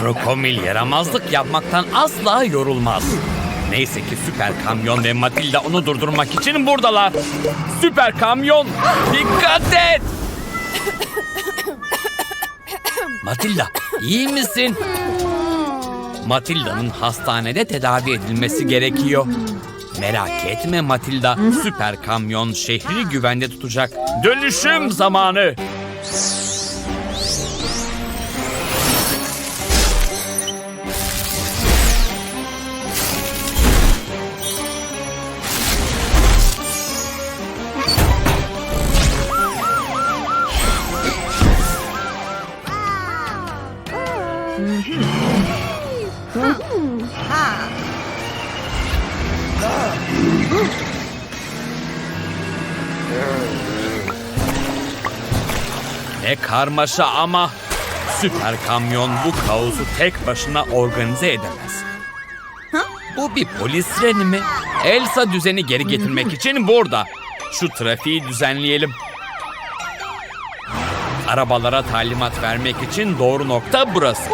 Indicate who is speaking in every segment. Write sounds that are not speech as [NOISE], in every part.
Speaker 1: Krokomil yaramazlık yapmaktan asla yorulmaz. Neyse ki süper kamyon ve Matilda onu durdurmak için buradalar. Süper kamyon dikkat et! Matilda iyi misin? Matilda'nın hastanede tedavi edilmesi gerekiyor. Merak etme Matilda, süper kamyon şehri güvende tutacak. Dönüşüm zamanı. Ne karmaşa ama süper kamyon bu kaosu tek başına organize edemez. Bu bir polis treni mi? Elsa düzeni geri getirmek için burada. Şu trafiği düzenleyelim. Arabalara talimat vermek için doğru nokta burası.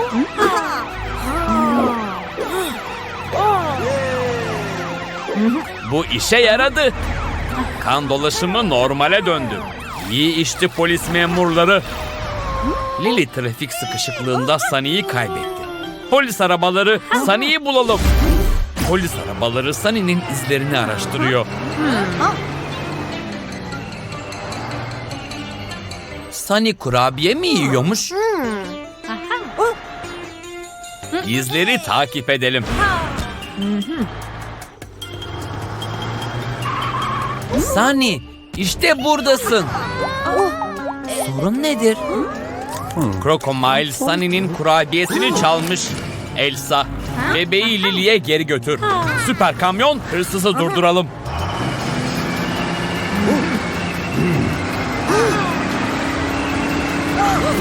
Speaker 1: Bu işe yaradı. Kan dolaşımı normale döndü. İyi işti polis memurları. Lily trafik sıkışıklığında Sunny'yi kaybetti. Polis arabaları Sunny'yi bulalım. Polis arabaları Sunny'nin izlerini araştırıyor. Sunny kurabiye mi yiyormuş? İzleri takip edelim. Sunny, işte buradasın. Sorun nedir? Crocomile Sunny'nin kurabiyesini çalmış. Elsa, bebeği Lily'e geri götür. Süper kamyon, hırsızı durduralım.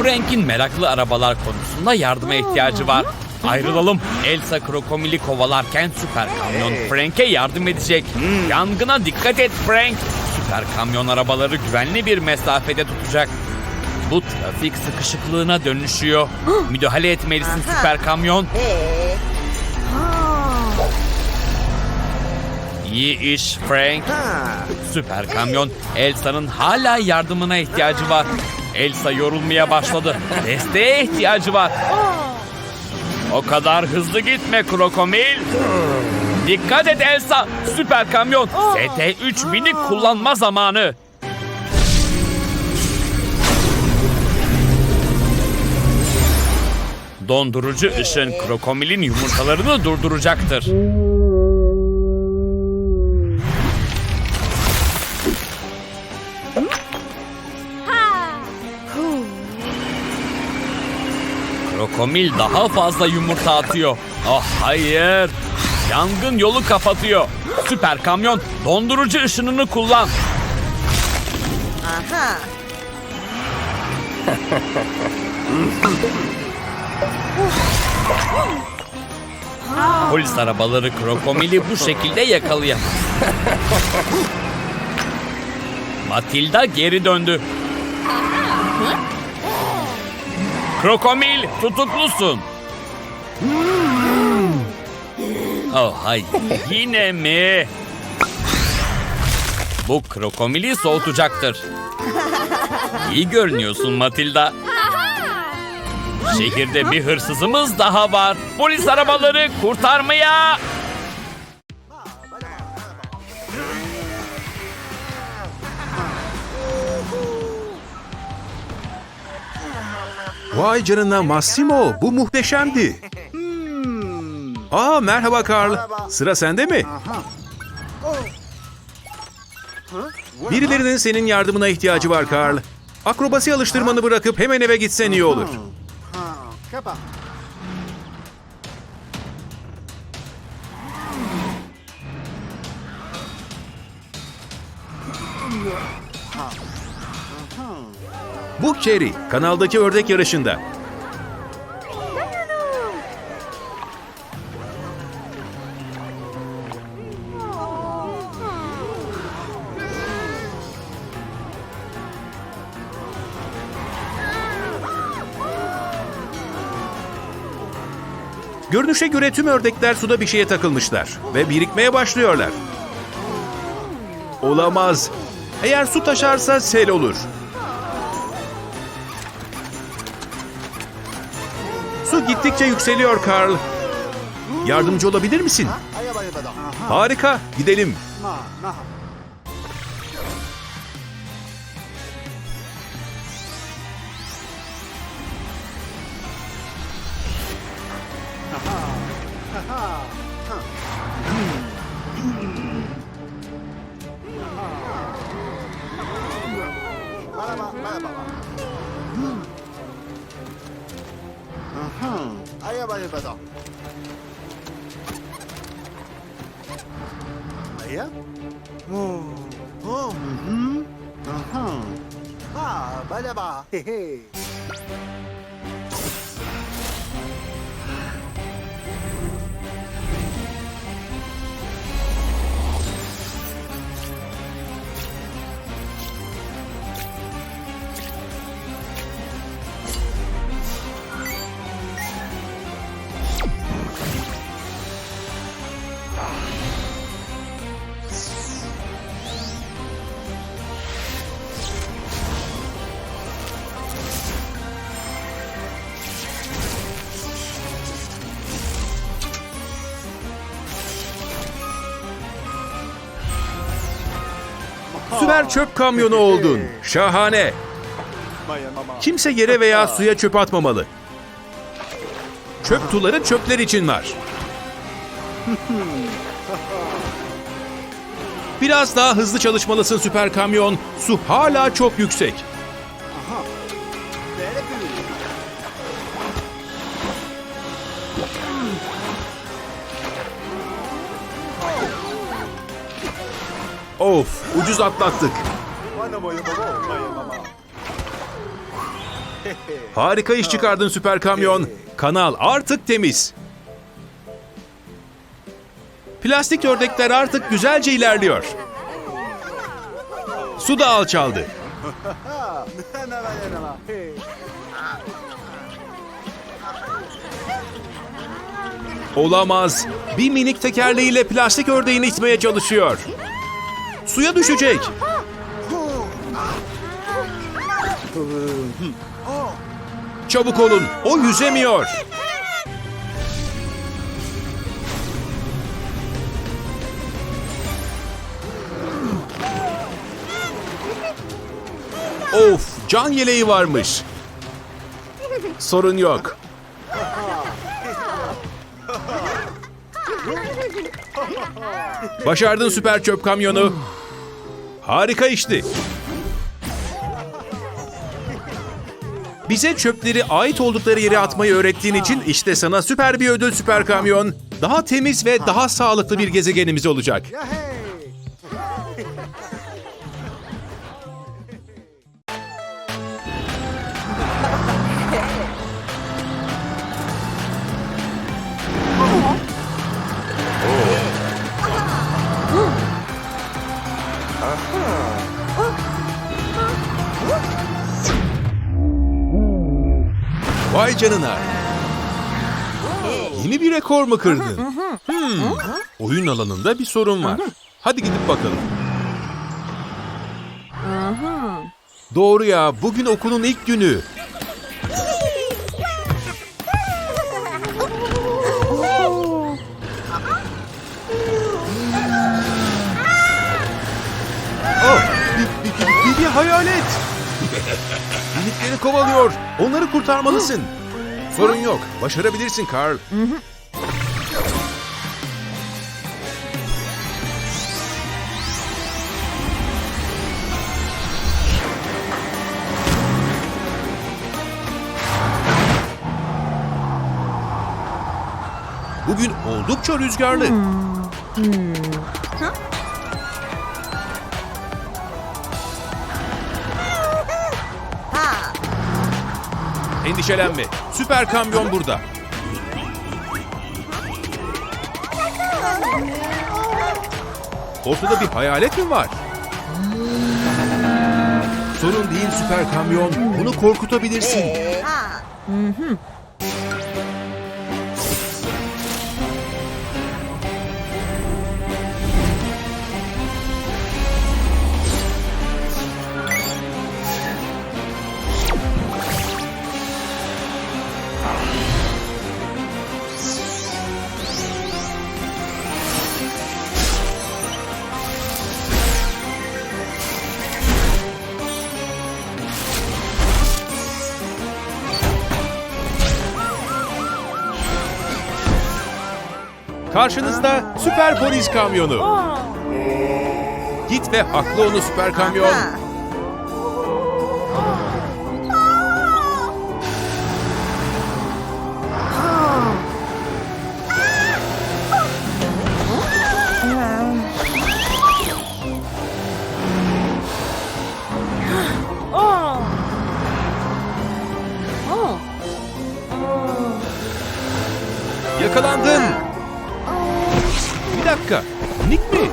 Speaker 1: Frank'in meraklı arabalar konusunda yardıma ihtiyacı var. Ayrılalım. Elsa Krokomil'i kovalarken süper kamyon Frank'e yardım edecek. Yangına dikkat et Frank. Süper kamyon arabaları güvenli bir mesafede tutacak. Bu trafik sıkışıklığına dönüşüyor. [GASPS] Müdahale etmelisin süper kamyon. İyi iş Frank. Süper kamyon Elsa'nın hala yardımına ihtiyacı var. Elsa yorulmaya başladı. [LAUGHS] Desteğe ihtiyacı var. O kadar hızlı gitme Krokomil. Dikkat et Elsa. Süper kamyon. ST-3000'i kullanma zamanı. Dondurucu ışın Krokomil'in yumurtalarını durduracaktır. Krokomil daha fazla yumurta atıyor. Oh hayır. Yangın yolu kapatıyor. Süper kamyon dondurucu ışınını kullan.
Speaker 2: Aha.
Speaker 1: Polis arabaları Krokomil'i bu şekilde yakalayamaz. Matilda geri döndü. Krokomil tutuklusun. Oh hayır yine mi? Bu krokomili soğutacaktır. İyi görünüyorsun Matilda. Şehirde bir hırsızımız daha var. Polis arabaları kurtarmaya.
Speaker 3: Vay canına Massimo, bu muhteşemdi. Aa merhaba Carl. Sıra sende mi? Birilerinin senin yardımına ihtiyacı var Carl. Akrobasi alıştırmanı bırakıp hemen eve gitsen iyi olur. Bu Cherry, kanaldaki ördek yarışında. Görünüşe göre tüm ördekler suda bir şeye takılmışlar ve birikmeye başlıyorlar. Olamaz. Eğer su taşarsa sel olur. Su gittikçe yükseliyor Carl. Yardımcı olabilir misin? Harika, gidelim.
Speaker 2: うん。
Speaker 3: Süper çöp kamyonu oldun. Şahane. Kimse yere veya suya çöp atmamalı. Çöp tuları çöpler için var. Biraz daha hızlı çalışmalısın süper kamyon. Su hala çok yüksek. Of, ucuz atlattık. Harika iş çıkardın süper kamyon. Kanal artık temiz. Plastik ördekler artık güzelce ilerliyor. Su da alçaldı. Olamaz. Bir minik tekerleğiyle plastik ördeğini itmeye çalışıyor. Suya düşecek. Çabuk olun. O yüzemiyor. Of, can yeleği varmış. Sorun yok. [LAUGHS] Başardın süper çöp kamyonu. Harika işti. Bize çöpleri ait oldukları yere atmayı öğrettiğin için işte sana süper bir ödül süper kamyon. Daha temiz ve daha sağlıklı bir gezegenimiz olacak. Vay canına. Yeni bir rekor mu kırdın? Hmm, Oyun alanında bir sorun var. Hadi gidip bakalım. Doğru ya, bugün okulun ilk günü. Hayalet. Minikleri kovalıyor. Onları kurtarmalısın. Sorun yok. Başarabilirsin Carl. Bugün oldukça rüzgarlı. Endişelenme. Süper kamyon burada. Ortada bir hayalet mi var? Sorun değil süper kamyon. Bunu korkutabilirsin. Karşınızda süper polis kamyonu. Git ve haklı onu süper kamyon. Yakalandın. Dakika. Nick mi?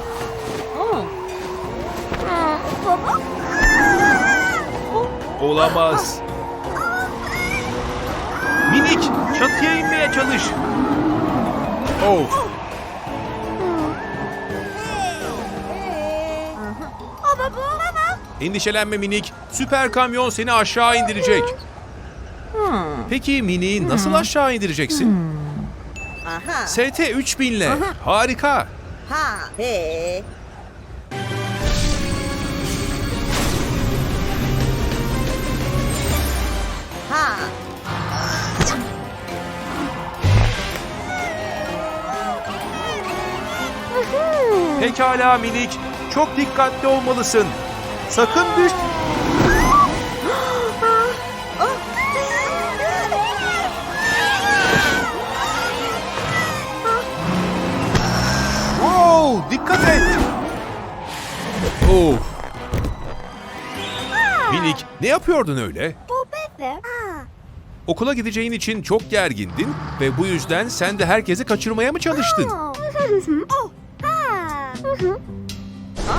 Speaker 3: Olamaz. Minik çatıya inmeye çalış. Of. Endişelenme minik. Süper kamyon seni aşağı indirecek. Peki miniyi nasıl aşağı indireceksin?
Speaker 4: Aha.
Speaker 3: ST 3000 ile. Harika.
Speaker 4: Ha. He. Ha.
Speaker 3: Pekala minik. Çok dikkatli olmalısın. Sakın düş... Of. Minik, ne yapıyordun öyle? Okula gideceğin için çok gergindin ve bu yüzden sen de herkesi kaçırmaya mı çalıştın? [LAUGHS]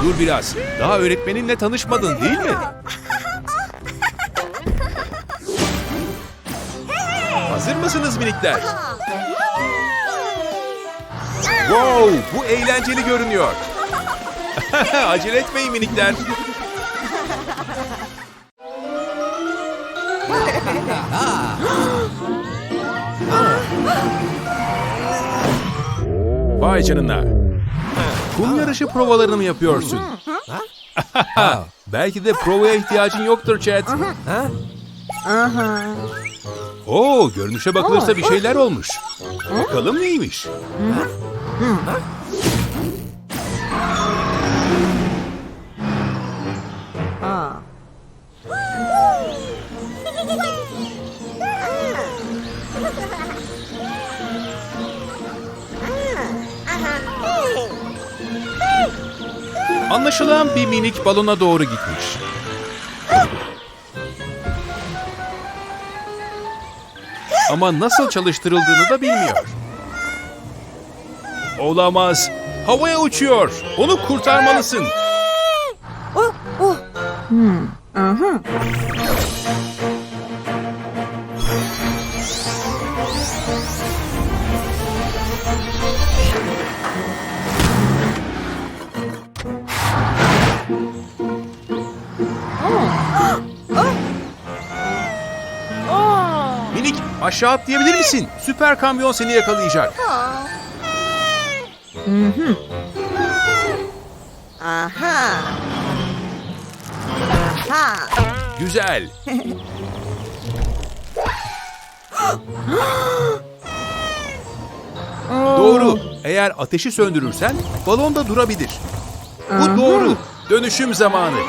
Speaker 3: Dur biraz. Daha öğretmeninle tanışmadın değil mi? Hazır mısınız minikler? Wow, bu eğlenceli görünüyor. [LAUGHS] Acele etmeyin minikler. Vay canına. Kum yarışı provalarını mı yapıyorsun? Belki de provaya ihtiyacın yoktur Chad. Oo, görünüşe bakılırsa bir şeyler olmuş. Bakalım neymiş? Anlaşılan bir minik balona doğru gitmiş. Ama nasıl çalıştırıldığını da bilmiyor. Olamaz. Havaya uçuyor. Onu kurtarmalısın. Minik aşağı atlayabilir misin? Süper kamyon seni yakalayacak.
Speaker 4: Aha. Ha.
Speaker 3: Güzel. [GASPS] doğru. Eğer ateşi söndürürsen balon da durabilir. Bu doğru. Dönüşüm zamanı. [LAUGHS]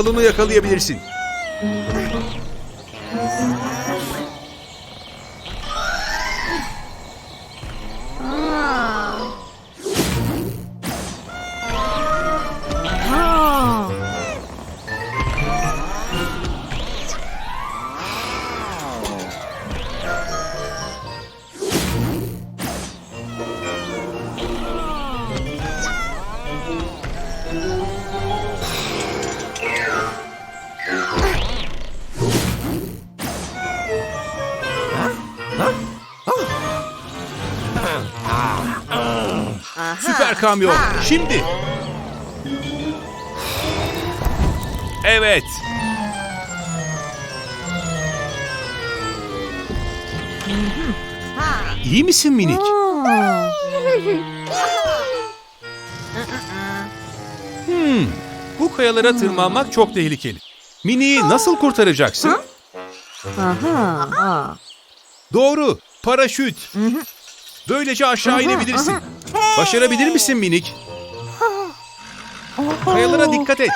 Speaker 3: balonu yakalayabilirsin. Süper kamyon. Şimdi. Evet. İyi misin minik? Hmm. Bu kayalara tırmanmak çok tehlikeli. Mini'yi nasıl kurtaracaksın?
Speaker 4: Aha. Ha.
Speaker 3: Doğru. Paraşüt. Böylece aşağı inebilirsin. Başarabilir misin minik? Kayalara dikkat et.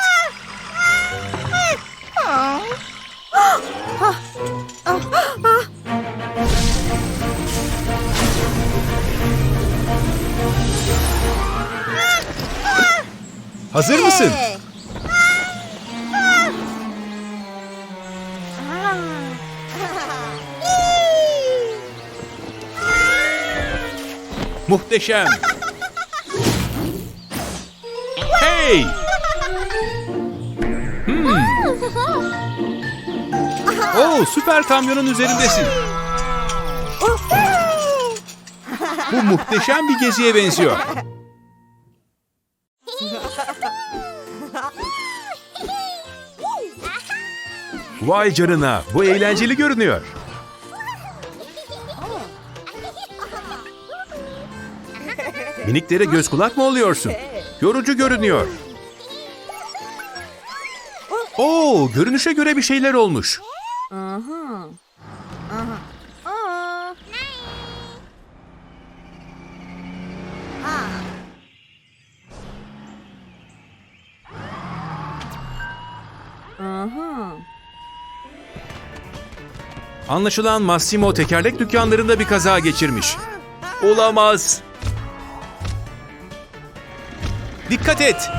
Speaker 3: Hazır mısın? Muhteşem. Hey! Hmm. Oo, süper kamyonun üzerindesin. Bu muhteşem bir geziye benziyor. Vay canına, bu eğlenceli görünüyor. Miniklere göz kulak mı oluyorsun? Yorucu görünüyor. Oo, görünüşe göre bir şeyler olmuş.
Speaker 4: Aha. Aha. Aa. Ha. Aha.
Speaker 3: Anlaşılan Massimo tekerlek dükkanlarında bir kaza geçirmiş. Olamaz. Dikkat et.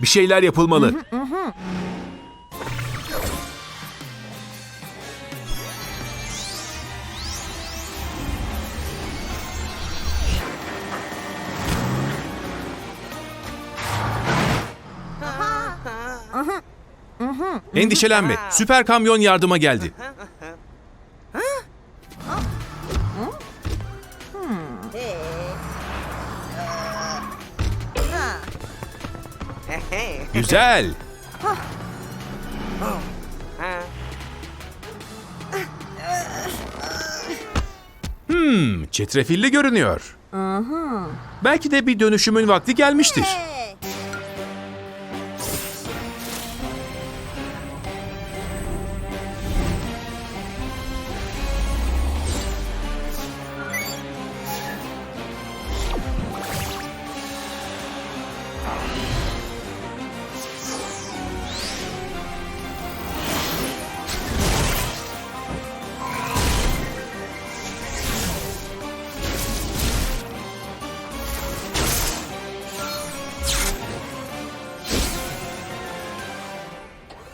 Speaker 3: Bir şeyler yapılmalı. Endişelenme. Süper kamyon yardıma geldi. Güzel. Hmm, çetrefilli görünüyor. Belki de bir dönüşümün vakti gelmiştir.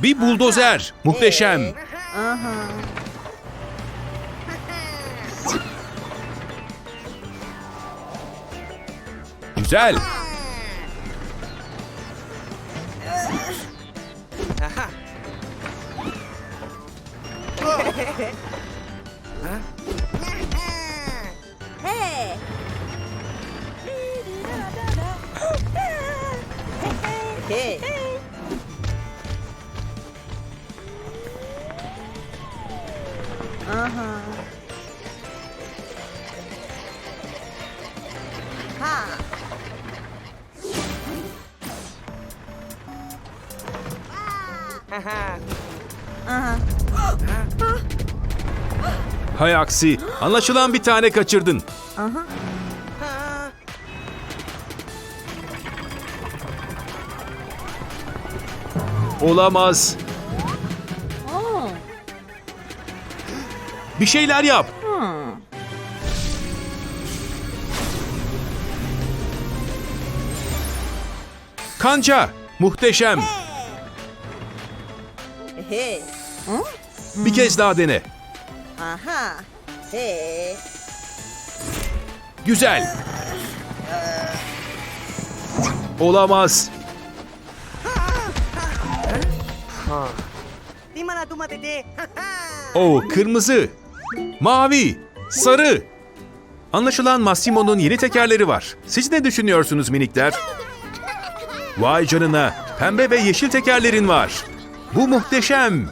Speaker 3: Bir buldozer. Muhteşem.
Speaker 4: Aha.
Speaker 3: Güzel.
Speaker 4: Hey. Aha. Ha. Aha.
Speaker 3: Hay aksi. Anlaşılan bir tane kaçırdın.
Speaker 4: Aha.
Speaker 3: Olamaz. Bir şeyler yap.
Speaker 4: Hmm.
Speaker 3: Kanca. Muhteşem.
Speaker 4: hey.
Speaker 3: Bir kez daha dene.
Speaker 4: Aha. Hey.
Speaker 3: Güzel. Olamaz.
Speaker 5: Di mana tu matete? [LAUGHS]
Speaker 3: O kırmızı, mavi, sarı. Anlaşılan Massimo'nun yeni tekerleri var. Siz ne düşünüyorsunuz minikler? Vay canına, pembe ve yeşil tekerlerin var. Bu muhteşem.